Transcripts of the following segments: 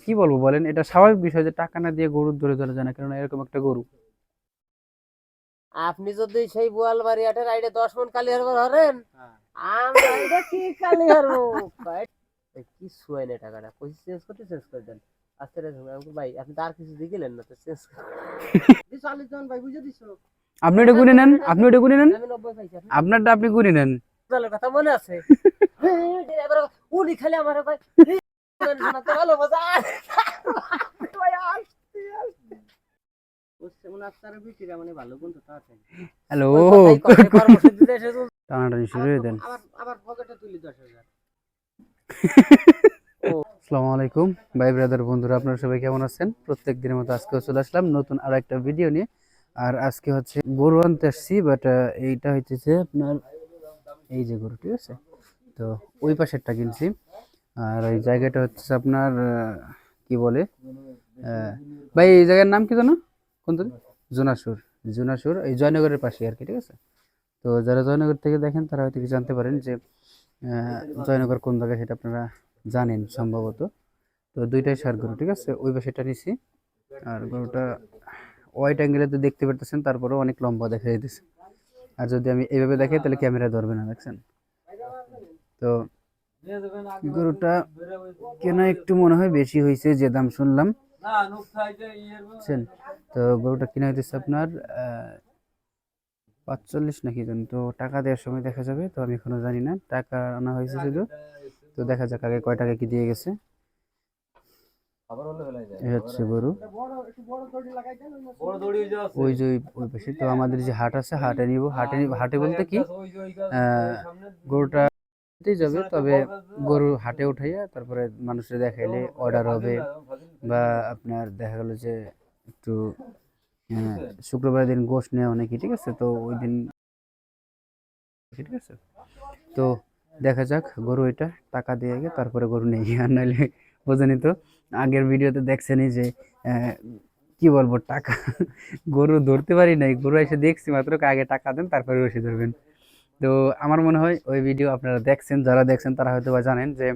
কি বলব বলেন এটা স্বাভাবিক বিষয় যে টাকা না দিয়ে গরু ধরে ধরা যায় না কেননা এরকম একটা গরু। আপনি যদি সেই বোয়ালবাড়ি হাটের আইডে দশ মন কালি হারবার হরেন হ্যাঁ। আমরা কি কালি হারবো? কি শুয়াই না টাকাটা? কই চেঞ্জ করতে চেঞ্জ করে দেন। আস্তে রে ভাই আপনি তো আর কিছু দিয়ে গেলেন না তো চেঞ্জ জন ভাই বুঝে দিছো। আপনি ওটা গুনে নেন আপনি ওটা গুনে নেন। আপনারটা আপনি গুনে নেন। কথা মনে আছে? উনি খালি আমার ভাই আসসালামু আলাইকুম ভাই ব্রাদার বন্ধুরা আপনারা সবাই কেমন আছেন? প্রত্যেক দিনের মতো আজকেও চলে আসলাম নতুন আর একটা ভিডিও নিয়ে। আর আজকে হচ্ছে গরু আনতে আসছি বাট এইটা হচ্ছে আপনার, এই যে গরু ঠিক আছে? তো ওই পাশেরটা কিনছি। আর ওই জায়গাটা হচ্ছে আপনার কি বলে? ভাই, এই জায়গার নাম কি জানো কোন জোনাসুর। জোনাসুর, এই জয়নগরের পাশে আর কি, ঠিক আছে? তো যারা জয়নগর থেকে দেখেন, তারা হয়তো কি জানতে পারেন যে জয়নগর কোন জায়গায় সেটা আপনারা জানেন সম্ভবত। তো দুইটাই সার গরু, ঠিক আছে? ওই পাশেটা নিছি। আর গরুটা ওয়াইট অ্যাঙ্গেলে তো দেখতে পারতেছেন, তারপরেও অনেক লম্বা দেখা যাইতেছে। আর যদি আমি এইভাবে দেখাই, তাহলে ক্যামেরা ধরবে না, দেখছেন? তো গরুটা কেন একটু মনে হয় বেশি হয়েছে যে দাম শুনলাম। বুঝছেন? তো গরুটা কিনা হইতেছে আপনার পাঁচচল্লিশ নাকি জানি, তো টাকা দেওয়ার সময় দেখা যাবে, তো আমি এখনও জানি না। টাকা আনা হয়েছে শুধু, তো দেখা যাক আগে কয় টাকা কি দিয়ে গেছে। গরু। ওই তো আমাদের যে হাট আছে, হাটে নিব। হাটে হাটে বলতে কি গরুটা হাটেই যাবে তবে গরু হাটে উঠাইয়া তারপরে মানুষের দেখাইলে অর্ডার হবে বা আপনার দেখা গেল যে একটু আহ, শুক্রবার দিন গোশ নেওয়া অনেকে ঠিক আছে? তো ওই দিন ঠিক আছে? তো দেখা যাক গরু এটা টাকা দিয়ে গে তারপরে গরু নেই। আর নাহলে বোঝেনি তো আগের ভিডিওতে দেখছেনই যে কি বলব টাকা গরু ধরতে পারি নাই। গরু এসে দেখছি মাত্র আগে টাকা দেন তারপরে রসি ধরবেন। তো আমার মনে হয় ওই ভিডিও আপনারা দেখছেন যারা দেখছেন তারা হয়তো বা জানেন যে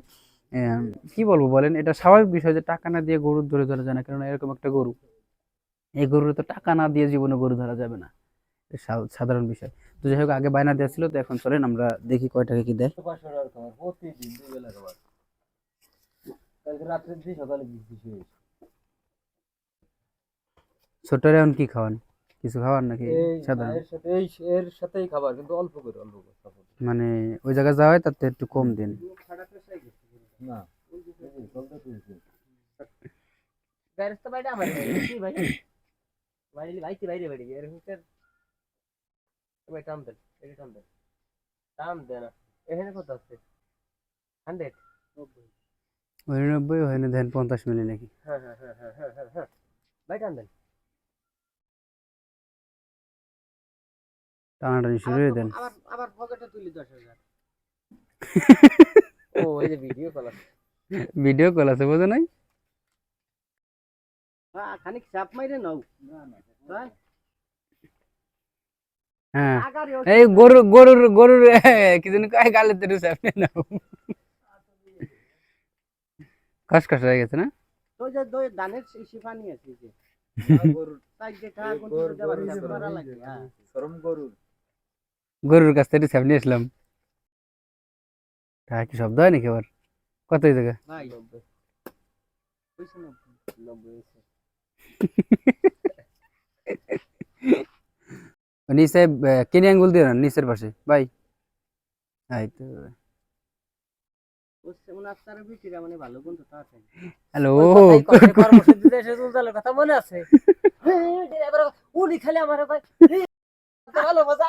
কি বলব বলেন এটা স্বাভাবিক বিষয় যে টাকা না দিয়ে গরুর ধরে ধরা যায় না কেননা এরকম একটা গরু। এই গরুর তো টাকা না দিয়ে জীবনে গরু ধরা যাবে না। সাধারণ বিষয়। তো যাই হোক আগে বায়না দেওয়া ছিল তো এখন চলেন আমরা দেখি কয় টাকা কি দেয়। ছোটরে এখন কি খাওয়ান? কিছু খাবার নাকি সাধারণ? এর এই এর সাথেই খাবার কিন্তু অল্প করে অল্প করে। মানে ওই জায়গায় যাওয়া হয় তাতে একটু কম দিন? না বেরেস্তা বাইরে আমার কি ভাই? বাইরে ভাইতে বাইরে বাইরে এর ভিতর। ভাই টান দেন এটা টান দেন টান দেন এখানে কত আছে? হান্ড্রেড? ওই নব্বই ওখানে দেন পঞ্চাশ মিলি নাকি? হ্যাঁ হ্যাঁ হ্যাঁ হ্যাঁ হ্যাঁ হ্যাঁ হ্যাঁ। ভাই টান দেন। টানাটানি শুরু হয়ে দেন। আবার আবার পকেটে তুলি দশ হাজার। ও এই যে ভিডিও কল আছে। ভিডিও কল আছে বোঝো নাই? হ্যাঁ খানিক চাপ মাইরে নাও। হ্যাঁ? হ্যাঁ। এই গরু গরুর গরুর কি জানি কয় গালে তেরু আপনি নাও। খসখস হয়ে গেছে না? তো যে দই শিফানি আছে যে। গরুর তাই যে টাকা কোন দেওয়ার লাগে হ্যাঁ। শরম গরুর। গরুর কাছ থেকে সামনে আসলাম টাকা কি শব্দ হয় নাকি আবার কত এই জায়গা। নিচে আহ, আঙ্গুল দিয়ে না নিচের পাশে ভাই এই তো মনে মানে হ্যালো কথা মনে আছে উনি খালি আমার ভাই ভালো মজা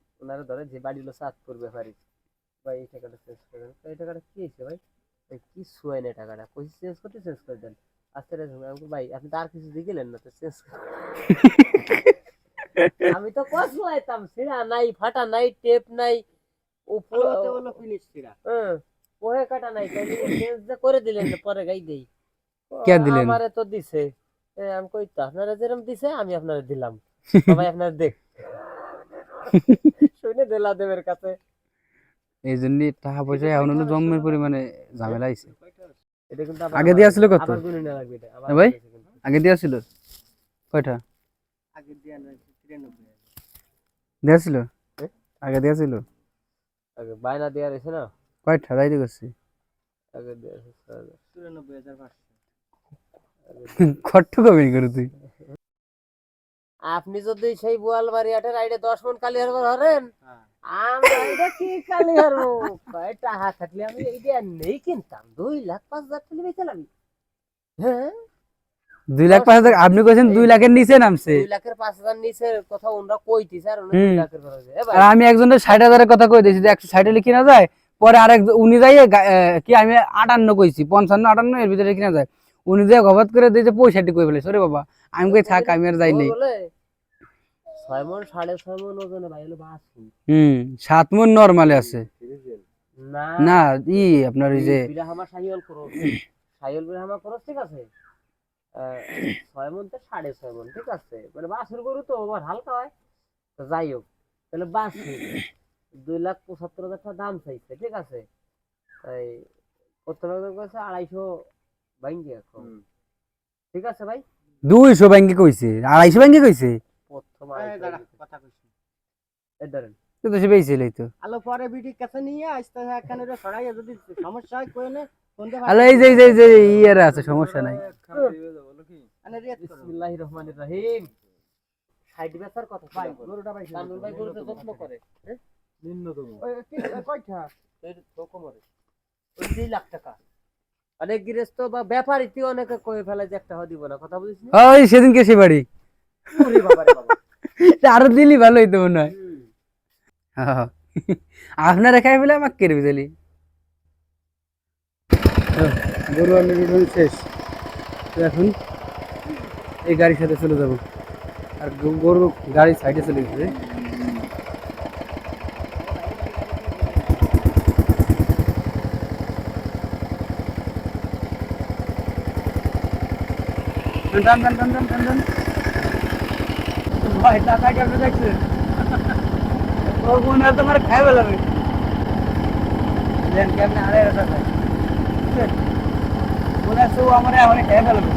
ওনারা ধরে যে বাড়ি হলো সাত করবে পারি ভাই এই টাকাটা চেঞ্জ করে দেন। এই টাকাটা কি হয়েছে ভাই? ভাই কিছু হয় না টাকাটা? কইছি চেঞ্জ করতে চেঞ্জ করে দেন। আস্তে আস্তে আমি ভাই আপনি তো আর কিছু দিয়ে গেলেন না তো চেঞ্জ আমি তো কষ্ট লাইতাম সিরা নাই ফাটা নাই টেপ নাই উপর আলোতে বলো ফিনিশ ছিড়া। হ্যাঁ পোহে কাটা নাই তাইলে চেঞ্জ করে দিলেন পরে গাই দেই। কে দিলেন? আমারে তো দিছে। আমি কই তো আপনারা যেরকম দিছে আমি আপনারা দিলাম। সবাই আপনারা দেখ। শুনে দিলা দেবের কাছে। এই জন্য টাকা পয়সা এখন হলো জন্মের পরিমাণে ঝামেলা আইছে এটা কিন্তু আবার আগে দিয়া ছিল কত? ভাই? আগে দেওয়া ছিল কয়টা? আগে দিয়া দেওয়া ছিল? আগে দেওয়া ছিল আগে বায়না দেওয়া রয়েছে না? কয়টা? যাইতে করছি? আগে। চুরানব্বই কট্টু কমেন্ট করে তুই? আপনি যদি সেই বোয়ালবাড়ি হাটের আইডে দশ মন কালি হারবার হরেন হ্যাঁ। আমরা এটা কি কালি হারবো? টাকা থাকলে আমি এইটা নেই কিনতাম। দুই লাখ পাঁচ হাজার টাকা বেচে লাগি হ্যাঁ? দুই লাখ পাঁচ হাজার আপনি কইছেন দুই লাখের নিচে নামছে। দুই লাখের পাঁচ হাজার নিচে কথা ওনরা কইতিছে আর ওনা দুই লাখের কথা বলছে। এ ভাই, আর আমি একজনের ষাট হাজারের কথা কই দিয়েছি যে একশো ষাট হলে কিনা যায় পরে আরেক উনি যাই কি আমি আটান্ন কইছি পঞ্চান্ন আটান্ন এর ভিতরে কিনা যায়। উনি যে গবাদ করে দিয়েছে পঁয়ষট্টি কই ফেলেছে? ওরে বাবা আমি কই থাক আমি আর যাই নাই। ছয় মন সাড়ে ছয় মন ওজনে ভাই হলো বাসি হুম সাত মন নর্মালে আছে। না। না ই আপনার ওই যে বিরাহামা সাহিওল করো। সাহিওল বিরাহামা করো ঠিক আছে? আহ, ছয় মন তো সাড়ে ছয় মন ঠিক আছে? মানে বাছুর গরু তো হালকা হয়। তো যাই হোক তাহলে দুই লাখ পঁচাত্তর হাজার টাকা দাম চাইছে ঠিক আছে? তাই কত টাকা কইছে? আড়াইশো ভাঙ্গি এখন। ঠিক আছে ভাই? দুইশো ব্যাংকে কইছে আড়াইশো ব্যাংকে কইছে? প্রথম ভাঙ্গি। কথা কইছি। এই ধরেন। তো তো সে পেয়েছিল তো। আলো পরে বিটির কাছে নিয়ে আস্তে আস্তে একখানে রে যদি সমস্যা হয় কই নে আলো এই যে এই যে এই যে ইয়ের আছে সমস্যা নাই। বিসমিল্লাহির রহমানির রহিম। সাইড বেচার কথা ভাই গরুটা ভাই কান্দুল ভাই গরুটা যত্ন করে? ওই কয়টা? এর তো কমরে। ওই দুই লাখ টাকা। অনেক গৃহস্থ বা ব্যাপারীতে অনেকে কয়ে ফেলে যে একটা দিব না। কথা বলিস না? ওই সেদিনকে সে বাড়ি। আরও দিলি ভালো হইতো মনে হয়। আপনারা খাই ফেলে আমাকে কেরবি দিলি। গরু অলরেডি শেষ। তো এখন এই গাড়ির সাথে চলে যাব। আর গরু গাড়ি সাইডে চলে গেছে। টান টান টান টান টান টান ভাই, টাকা কেমনে দেখছে? ও মনে হয় তোমার খাই বেলাবে দেন, কেমনে আড়াই হাজার খায় মনে হচ্ছে ও আমার এখন খেয়ে ফেলবে।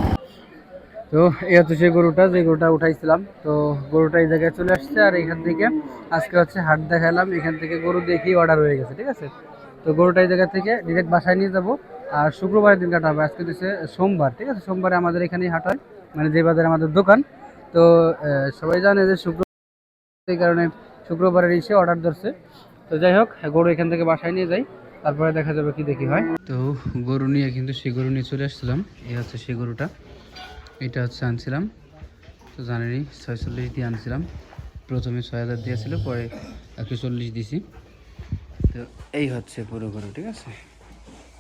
তো এই হচ্ছে গরুটা, যে গরুটা উঠাইছিলাম। তো গরুটা এই জায়গায় চলে আসছে আর এখান থেকে আজকে হচ্ছে হাট দেখালাম। এখান থেকে গরু দেখি অর্ডার হয়ে গেছে, ঠিক আছে? তো গরুটা এই জায়গা থেকে ডিরেক্ট বাসায় নিয়ে যাব। আর শুক্রবারের দিন কাটা হবে আজকে দিচ্ছে সোমবার, ঠিক আছে? সোমবারে আমাদের এখানেই হাট হয় মানে যে বাজারে আমাদের দোকান। তো সবাই জানে যে শুক্র এই কারণে শুক্রবারের এসে অর্ডার ধরছে। তো যাই হোক, গরু এখান থেকে বাসায় নিয়ে যাই, তারপরে দেখা যাবে কি দেখি হয়। তো গরু নিয়ে কিন্তু সেই গরু নিয়ে চলে আসছিলাম এই হচ্ছে সেই গরুটা, এটা হচ্ছে আনছিলাম। তো জানেনই, ছয়চল্লিশ দিয়ে আনছিলাম, প্রথমে ছয় হাজার দিয়েছিল, পরে একশো চল্লিশ দিছি। তো এই হচ্ছে পুরো গরু, ঠিক আছে?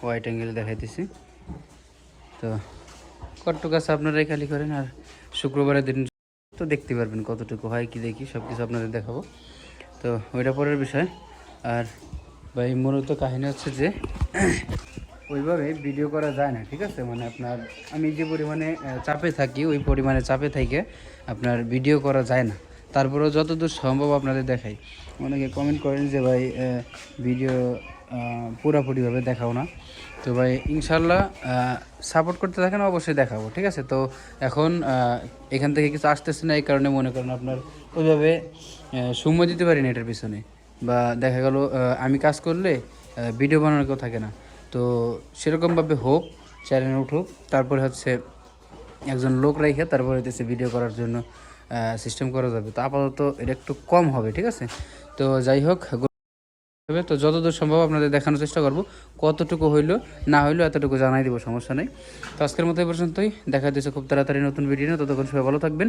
হোয়াইট অ্যাঙ্গেল দেখাইতেছি তো কট্টু গাছ আপনারাই খালি করেন আর শুক্রবারের দিন তো দেখতে পারবেন কতটুকু হয়, কি দেখি সব কিছু আপনাদের দেখাবো। তো ওইটা পরের বিষয়। আর ভাই, মূলত কাহিনী হচ্ছে যে ওইভাবে ভিডিও করা যায় না, ঠিক আছে? মানে আপনার, আমি যে পরিমাণে চাপে থাকি, ওই পরিমাণে চাপে থেকে আপনার ভিডিও করা যায় না। তারপরেও যতদূর সম্ভব আপনাদের দেখাই। অনেকে কমেন্ট করেন যে ভাই ভিডিও পুরাপুরিভাবে দেখাও না। তো ভাই ইনশাল্লাহ সাপোর্ট করতে থাকেন, অবশ্যই দেখাবো, ঠিক আছে? তো এখন এখান থেকে কিছু আসতেছে না, এই কারণে মনে করেন আপনার ওইভাবে সময় দিতে পারি না এটার পিছনে। বা দেখা গেল আমি কাজ করলে ভিডিও বানানোর কেউ থাকে না। তো সেরকমভাবে হোক চ্যানেল উঠুক, তারপরে হচ্ছে একজন লোক রেখে তারপরে হচ্ছে ভিডিও করার জন্য সিস্টেম করা যাবে। তো আপাতত এটা একটু কম হবে, ঠিক আছে? তো যাই হোক হবে। তো যতদূর সম্ভব আপনাদের দেখানোর চেষ্টা করব, কতটুকু হইল, না হইল, এতটুকু জানাই দেবো, সমস্যা নেই। তো আজকের মতো এই পর্যন্তই। দেখা দিয়েছে খুব তাড়াতাড়ি নতুন ভিডিও ততক্ষণ সবাই ভালো থাকবেন।